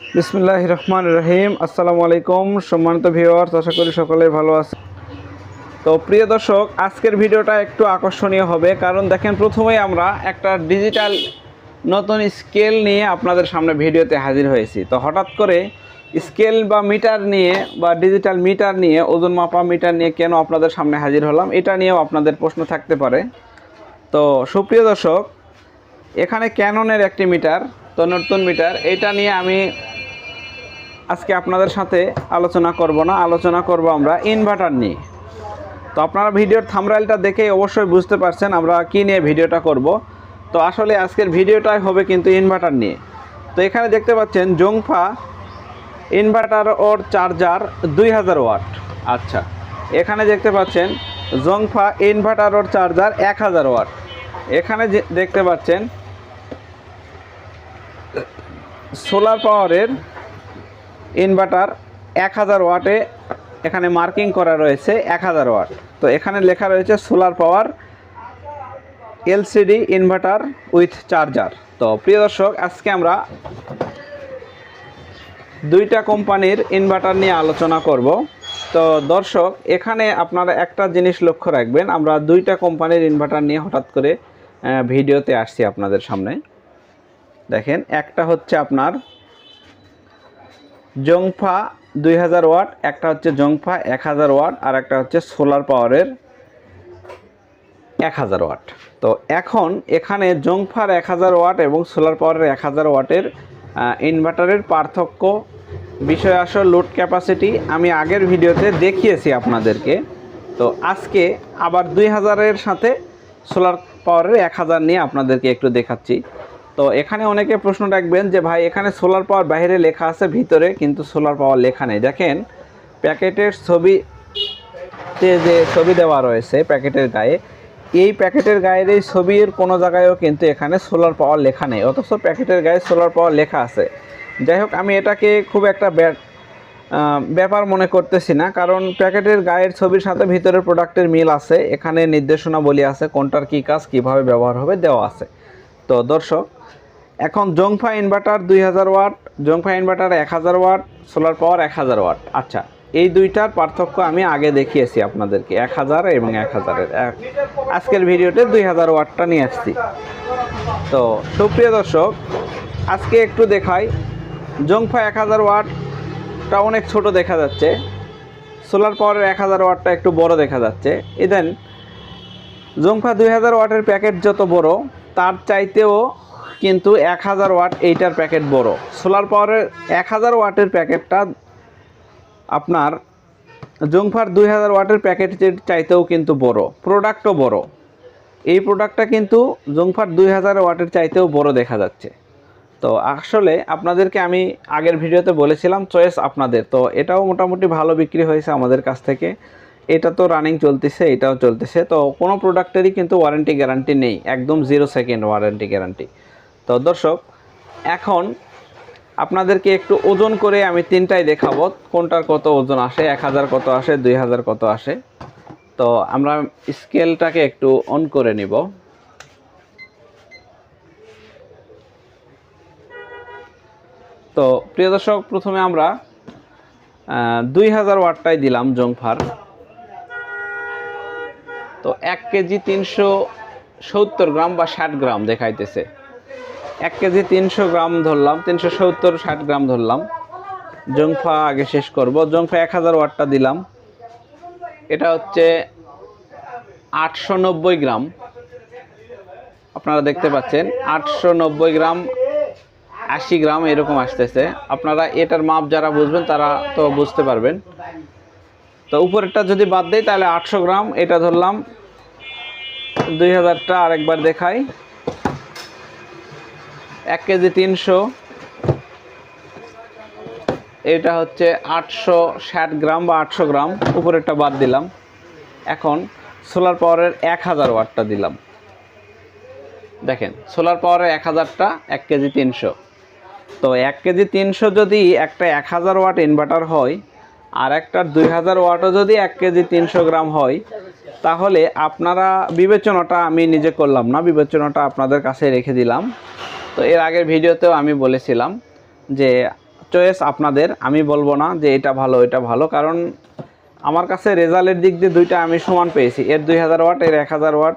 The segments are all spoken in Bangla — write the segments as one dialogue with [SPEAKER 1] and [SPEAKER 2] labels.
[SPEAKER 1] বিসমুল্লাহ রহমান রহিম। আসসালামু আলাইকুম, সম্মানিত ভিউয়ার্স, আশা করি সকলে ভালো আছে তো প্রিয় দর্শক, আজকের ভিডিওটা একটু আকর্ষণীয় হবে, কারণ দেখেন প্রথমেই আমরা একটা ডিজিটাল নতুন স্কেল নিয়ে আপনাদের সামনে ভিডিওতে হাজির হয়েছি। তো হঠাৎ করে স্কেল বা মিটার নিয়ে বা ডিজিটাল মিটার নিয়ে, ওজন মাপা মিটার নিয়ে কেন আপনাদের সামনে হাজির হলাম, এটা নিয়েও আপনাদের প্রশ্ন থাকতে পারে। তো সুপ্রিয় দর্শক, এখানে ক্যাননের একটি মিটার তো নতুন মিটার, এটা নিয়ে আমি আজকে আপনাদের সাথে আলোচনা করব না, আলোচনা করব আমরা ইনভার্টার নিয়ে। তো আপনারা ভিডিওর থামরাইলটা দেখেই অবশ্যই বুঝতে পারছেন আমরা কী নিয়ে ভিডিওটা করব। তো আসলে আজকের ভিডিওটাই হবে কিন্তু ইনভার্টার নিয়ে। তো এখানে দেখতে পাচ্ছেন জংফা ইনভার্টার ওর চার্জার দুই হাজার ওয়াট। আচ্ছা এখানে দেখতে পাচ্ছেন জংফা ইনভার্টার ওর চার্জার এক হাজার ওয়াট। এখানে দেখতে পাচ্ছেন সোলার পাওয়ারের ইনভার্টার এক হাজার ওয়াটে এখানে মার্কিং করা রয়েছে এক হাজার ওয়াট। তো এখানে লেখা রয়েছে solar power LCD inverter with charger. তো প্রিয় দর্শক, আজকে আমরা দুইটা কোম্পানির ইনভার্টার নিয়ে আলোচনা করব। তো দর্শক, এখানে আপনারা একটা জিনিস লক্ষ্য রাখবেন, আমরা দুইটা কোম্পানির ইনভার্টার নিয়ে হঠাৎ করে ভিডিওতে আসছি আপনাদের সামনে। দেখেন, একটা হচ্ছে আপনার জংফা দুই হাজার ওয়াট, একটা হচ্ছে জংফা এক হাজার ওয়াট, আর একটা হচ্ছে সোলার পাওয়ারের এক হাজার ওয়াট। তো এখন এখানে জংফার এক হাজার ওয়াট এবং সোলার পাওয়ারের এক হাজার ওয়াটের ইনভার্টারের পার্থক্য বিষয় আসল লোড ক্যাপাসিটি আমি আগের ভিডিওতে দেখিয়েছি আপনাদেরকে। তো আজকে আবার দুই হাজারের সাথে সোলার পাওয়ারের এক হাজার নিয়ে আপনাদেরকে একটু দেখাচ্ছি। তো এখানে অনেকে প্রশ্ন রাখবেন যে ভাই, এখানে সোলার পাওয়ার বাইরে লেখা আছে, ভিতরে কিন্তু সোলার পাওয়ার লেখা নেই। দেখেন, প্যাকেটের ছবিতে যে ছবি দেওয়া রয়েছে প্যাকেটের গায়ে, এই প্যাকেটের গায়ের এই ছবির কোনো জায়গায়ও কিন্তু এখানে সোলার পাওয়ার লেখা নেই। অথচ প্যাকেটের গায়ে সোলার পাওয়ার লেখা আছে। যাই হোক, আমি এটাকে খুব একটা ব্যাট ব্যাপার মনে করতেছি না, কারণ প্যাকেটের গায়ের ছবির সাথে ভিতরের প্রোডাক্টের মিল আছে। এখানে নির্দেশনা বলি আছে কোনটার কী কাজ, কীভাবে ব্যবহার হবে, দেওয়া আছে। তো দর্শক, এখন জংফা ইনভার্টার দুই হাজার ওয়াট, জংফা ইনভার্টার এক হাজার ওয়াট সোলার পাওয়ার এক হাজার ওয়াট। আচ্ছা এই দুইটার পার্থক্য আমি আগে দেখিয়েছি আপনাদেরকে, এক হাজার এবং এক হাজারের। আজকের ভিডিওতে দুই হাজার ওয়াটটা নিয়ে আসছি। তো সুপ্রিয় দর্শক, আজকে একটু দেখাই, জংফা এক হাজার ওয়াটটা অনেক ছোট দেখা যাচ্ছে সোলার পাওয়ারের এক হাজার ওয়াটটা একটু বড় দেখা যাচ্ছে। ইদেন জংফা দুই হাজার ওয়াটের প্যাকেট যত বড় তার চাইতেও কিন্তু এক হাজার ওয়াট এইটার প্যাকেট বড়। সোলার পাওয়ারের এক হাজার ওয়াটের প্যাকেটটা আপনার জংফার দুই হাজার ওয়াটের প্যাকেটের চাইতেও কিন্তু বড় প্রোডাক্টও বড়। এই প্রোডাক্টটা কিন্তু জংফার দুই হাজার ওয়াটের চাইতেও বড় দেখা যাচ্ছে। তো আসলে আপনাদেরকে আমি আগের ভিডিওতে বলেছিলাম চয়েস আপনাদের, তো এটাও মোটামুটি ভালো বিক্রি হয়েছে আমাদের কাছ থেকে। এটা তো রানিং চলতেছে, এটাও চলতেছে। তো কোনো প্রোডাক্টেরই কিন্তু ওয়ারেন্টি গ্যারান্টি নেই, একদম জিরো সেকেন্ড ওয়ারেন্টি গ্যারান্টি তো দর্শক, এখন আপনাদেরকে একটু ওজন করে আমি তিনটাই দেখাবো কোনটার কত ওজন আসে, এক হাজার কত আসে, দুই হাজার কত আসে। তো আমরা স্কেলটাকে একটু অন করে নিব। তো প্রিয় দর্শক, প্রথমে আমরা দুই হাজার ওয়াটটাই দিলাম জংফার তো এক কেজি তিনশো সত্তর গ্রাম বা ষাট গ্রাম দেখাইতেছে। এক কেজি তিনশো গ্রাম ধরলাম, তিনশো সত্তর, ষাট গ্রাম ধরলাম। জংফা আগে শেষ করব। জংফা এক হাজার ওয়াটটা দিলাম। এটা হচ্ছে আটশো নব্বই গ্রাম। আপনারা দেখতে পাচ্ছেন, আটশো নব্বই গ্রাম, আশি গ্রাম এরকম আসতেছে। আপনারা এটার মাপ যারা বুঝবেন, তারা তো বুঝতে পারবেন। তো উপরেরটা যদি বাদ দেয় তাহলে আটশো গ্রাম, এটা ধরলাম দুই হাজারটা আরেকবার দেখাই। এক কেজি তিনশো। এটা হচ্ছে আটশো ষাট গ্রাম বা আটশো গ্রাম। উপরেরটা বাদ দিলাম। এখন সোলার পাওয়ারের এক হাজার ওয়াটটা দিলাম। দেখেন, সোলার পাওয়ারের এক হাজারটা এক কেজি তিনশো। তো এক কেজি তিনশো যদি একটা এক হাজার ওয়াট ইনভার্টার হয় আর একটার দুই হাজার ওয়াটও যদি এক কেজি তিনশো গ্রাম হয়, তাহলে আপনারা বিবেচনাটা আমি নিজে করলাম না, বিবেচনাটা আপনাদের কাছে রেখে দিলাম। তো এর আগের ভিডিওতেও আমি বলেছিলাম যে চয়েস আপনাদের, আমি বলব না যে এটা ভালো এটা ভালো, কারণ আমার কাছে রেজাল্টের দিক দিয়ে দুইটা আমি সমান পেয়েছি। এর দুই হাজার ওয়াট, এর এক হাজার ওয়াট,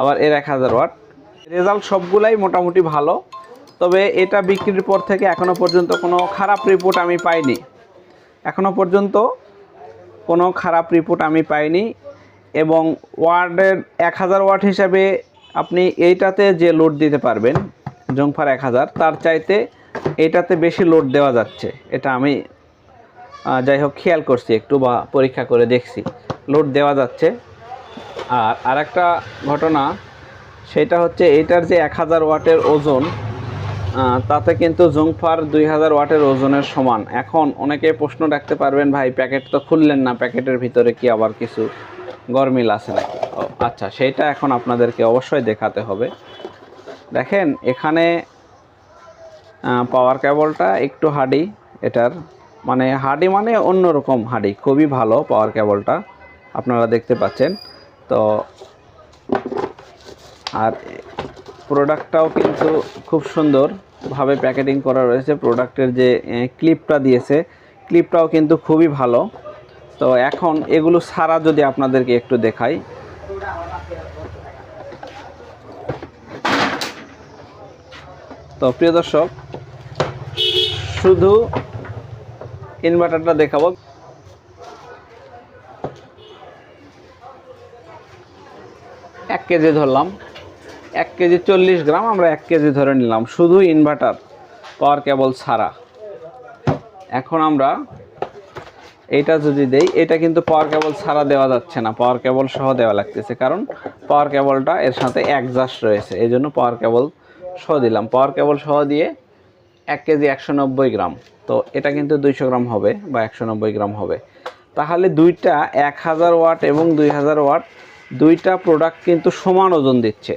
[SPEAKER 1] আবার এর এক হাজার ওয়াট। রেজাল্ট সবগুলাই মোটামুটি ভালো, তবে এটা বিক্রির পর থেকে এখনও পর্যন্ত কোনো খারাপ রিপোর্ট আমি পাইনি। এখনও পর্যন্ত কোনো খারাপ রিপোর্ট আমি পাইনি এবং ওয়ার্ডের এক হাজার ওয়াট হিসাবে আপনি এইটাতে যে লোড দিতে পারবেন, জংফার এক হাজার, তার চাইতে এটাতে বেশি লোড দেওয়া যাচ্ছে। এটা আমি যাই হোক, খেয়াল করছি একটু বা পরীক্ষা করে দেখছি। লোড দেওয়া যাচ্ছে। আর আরেকটা ঘটনা, সেটা হচ্ছে এইটার যে এক হাজার ওয়াটের ওজন তাতে কিন্তু জংফার দুই হাজার ওয়াটের ওজনের সমান। এখন অনেকে প্রশ্ন রাখতে পারবেন, ভাই, প্যাকেট তো খুললেন না, প্যাকেটের ভিতরে কি আবার কিছু গরমিল আছে নাকি? আচ্ছা সেইটা এখন আপনাদেরকে অবশ্যই দেখাতে হবে। দেখেন, এখানে পাওয়ার কেবলটা একটু হাডি এটার। মানে হাডি মানে অন্যরকম হাডি খুবই ভালো পাওয়ার কেবলটা আপনারা দেখতে পাচ্ছেন। তো, আর প্রোডাক্টটাও কিন্তু খুব সুন্দরভাবে প্যাকেটিং করা রয়েছে। প্রোডাক্টের যে ক্লিপটা দিয়েছে ক্লিপটাও কিন্তু খুবই ভালো। তো এখন এগুলো সারা যদি আপনাদেরকে একটু দেখাই। তো প্রিয় দর্শক, শুধু ইনভার্টারটা দেখাবো। এক কেজি ধরলাম। এক কেজি চল্লিশ গ্রাম আমরা এক কেজি ধরে নিলাম, শুধু ইনভার্টার পাওয়ার কেবল ছাড়া। এখন আমরা এটা যদি দেই, এটা কিন্তু পাওয়ার কেবল ছাড়া দেওয়া যাচ্ছে না পাওয়ার কেবল সহ দেওয়া লাগতেছে, কারণ পাওয়ার কেবলটা এর সাথে একজাস্ট রয়েছে, এই জন্য পাওয়ার কেবল সহ দিলাম। পাওয়ার কেবল সহ দিয়ে এক কেজি একশো নব্বই গ্রাম, তো এটা কিন্তু দুইশো গ্রাম হবে বা একশো নব্বই গ্রাম হবে। তাহলে দুইটা এক হাজার ওয়াট এবং দুই হাজার ওয়াট, দুইটা প্রোডাক্ট কিন্তু সমান ওজন দিচ্ছে।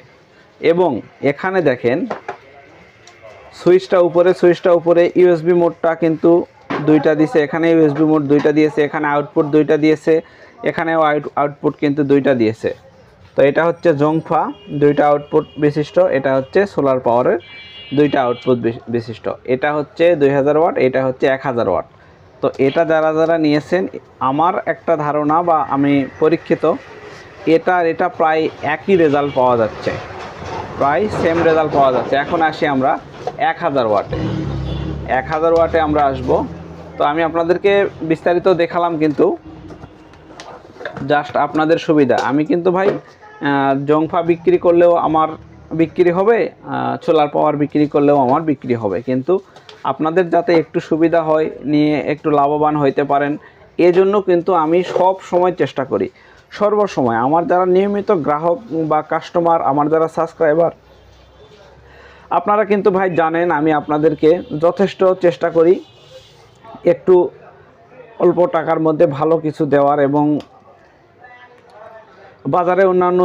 [SPEAKER 1] এবং এখানে দেখেন, সুইচটা উপরে সুইচটা উপরে ইউএসবি মোডটা কিন্তু দুইটা দিয়েছে, এখানে ইউএসবি মোড দুইটা দিয়েছে, এখানে আউটপুট দুইটা দিয়েছে, এখানেও আউটপুট কিন্তু দুইটা দিয়েছে। তো এটা হচ্ছে জংফা, দুইটা আউটপুট বিশিষ্ট, এটা হচ্ছে সোলার পাওয়ারের দুইটা আউটপুট বিশিষ্ট। এটা হচ্ছে দুই হাজার ওয়াট এটা হচ্ছে এক হাজার ওয়াট তো এটা যারা যারা নিয়েছেন, আমার একটা ধারণা বা আমি পরীক্ষিত এটা আর এটা প্রায় একই রেজাল্ট পাওয়া যাচ্ছে। প্রায় সেম রেজাল্ট পাওয়া যাচ্ছে। এখন আসি আমরা এক হাজার ওয়াটে। এক হাজার ওয়াটে আমরা আসব। তো আমি আপনাদেরকে বিস্তারিত দেখালাম কিন্তু জাস্ট আপনাদের সুবিধা। আমি কিন্তু ভাই জংফা বিক্রি করলেও আমার বিক্রি হবে সোলার পাওয়ার বিক্রি করলেও আমার বিক্রি হবে। কিন্তু আপনাদের যাতে একটু সুবিধা হয়, নিয়ে একটু লাভবান হইতে পারেন, এজন্য কিন্তু আমি সব সময় চেষ্টা করি। সর্বসময়। আমার যারা নিয়মিত গ্রাহক বা কাস্টমার আমার যারা সাবস্ক্রাইবার আপনারা কিন্তু ভাই জানেন, আমি আপনাদেরকে যথেষ্ট চেষ্টা করি একটু অল্প টাকার মধ্যে ভালো কিছু দেওয়ার এবং বাজারে অন্যান্য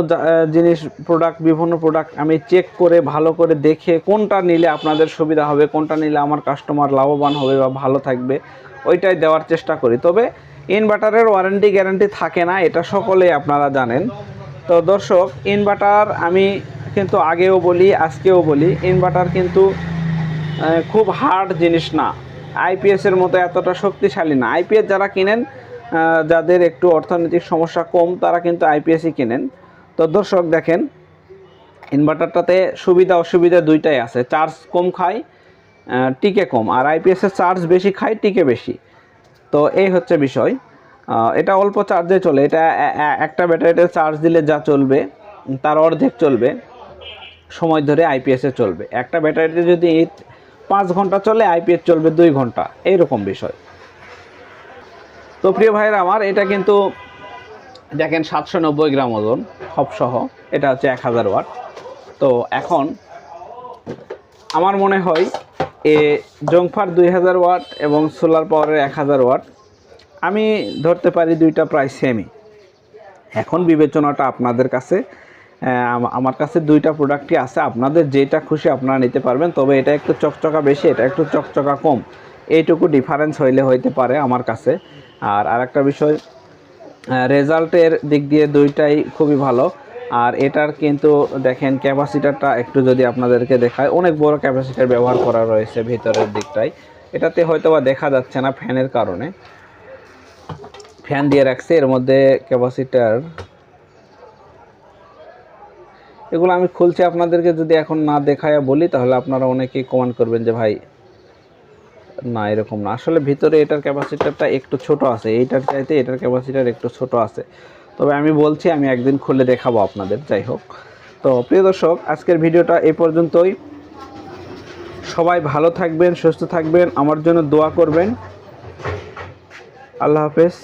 [SPEAKER 1] জিনিস প্রোডাক্ট বিভিন্ন প্রোডাক্ট আমি চেক করে, ভালো করে দেখে কোনটা নিলে আপনাদের সুবিধা হবে, কোনটা নিলে আমার কাস্টমার লাভবান হবে বা ভালো থাকবে, ওইটাই দেওয়ার চেষ্টা করি। তবে ইনভার্টারের ওয়ারেন্টি গ্যারান্টি থাকে না, এটা সকলেই আপনারা জানেন। তো দর্শক, ইনভার্টার আমি কিন্তু আগেও বলি, আজকেও বলি, ইনভার্টার কিন্তু খুব হার্ড জিনিস না। আইপিএসের মতো এতটা শক্তিশালী না। আইপিএস যারা কিনেন যাদের একটু অর্থনৈতিক সমস্যা কম, তারা কিন্তু আইপিএসই কিনেন। তো দর্শক, দেখেন, ইনভার্টারটাতে সুবিধা অসুবিধা দুইটাই আছে। চার্জ কম খায় টিকে কম। আর আইপিএসের চার্জ বেশি খায়, টিকে বেশি। তো এই হচ্ছে বিষয়। এটা অল্প চার্জে চলে। এটা একটা ব্যাটারিতে চার্জ দিলে যা চলবে, তার অর্ধেক চলবে। সময় ধরে আইপিএসে চলবে। একটা ব্যাটারিতে যদি পাঁচ ঘণ্টা চলে আইপিএস চলবে দুই ঘণ্টা। এইরকম বিষয়। তো প্রিয় ভাইয়েরা আমার, এটা কিন্তু দেখেন সাতশো নব্বই গ্রাম ওজন সহ। এটা হচ্ছে এক হাজার ওয়াট। তো এখন আমার মনে হয় এ জংফার দুই হাজার ওয়াট এবং সোলার পাওয়ারের এক হাজার ওয়াট। আমি ধরতে পারি দুইটা প্রায় সেমই এখন বিবেচনাটা আপনাদের কাছে আমার কাছে দুইটা প্রোডাক্টই আছে। আপনাদের যেটা খুশি আপনারা নিতে পারবেন, তবে এটা একটু চকচকা বেশি, এটা একটু চকচকা কম। এইটুকু ডিফারেন্স হইলে হইতে পারে আমার কাছে। আর আরেকটা বিষয় রেজাল্টের দিক দিয়ে দুইটাই খুবই ভালো। আর এটার কিন্তু দেখেন ক্যাপাসিটারটা একটু যদি আপনাদেরকে দেখায়, অনেক বড় ক্যাপাসিটার ব্যবহার করা রয়েছে ভিতরের দিকটায়। এটাতে হয়তো বা দেখা যাচ্ছে না ফ্যানের কারণে। ফ্যান দিয়ে রাখছে, এর মধ্যে ক্যাপাসিটার। এগুলো আমি খুলছি আপনাদেরকে যদি এখন না দেখায় বলি, তাহলে আপনারা অনেকেই কমান করবেন যে, ভাই, না, এরকম না। আসলে ভিতরে এটার ক্যাপাসিটারটা একটু ছোট আছে, এইটার চাইতে এটার ক্যাপাসিটার একটু ছোট আছে। তবে আমি বলছি, আমি একদিন খুলে দেখাবো আপনাদের, যাই হোক। তো প্রিয় দর্শক, আজকের ভিডিওটা এই পর্যন্তই। সবাই ভালো থাকবেন, সুস্থ থাকবেন, আমার জন্য দোয়া করবেন। আল্লাহ হাফেজ।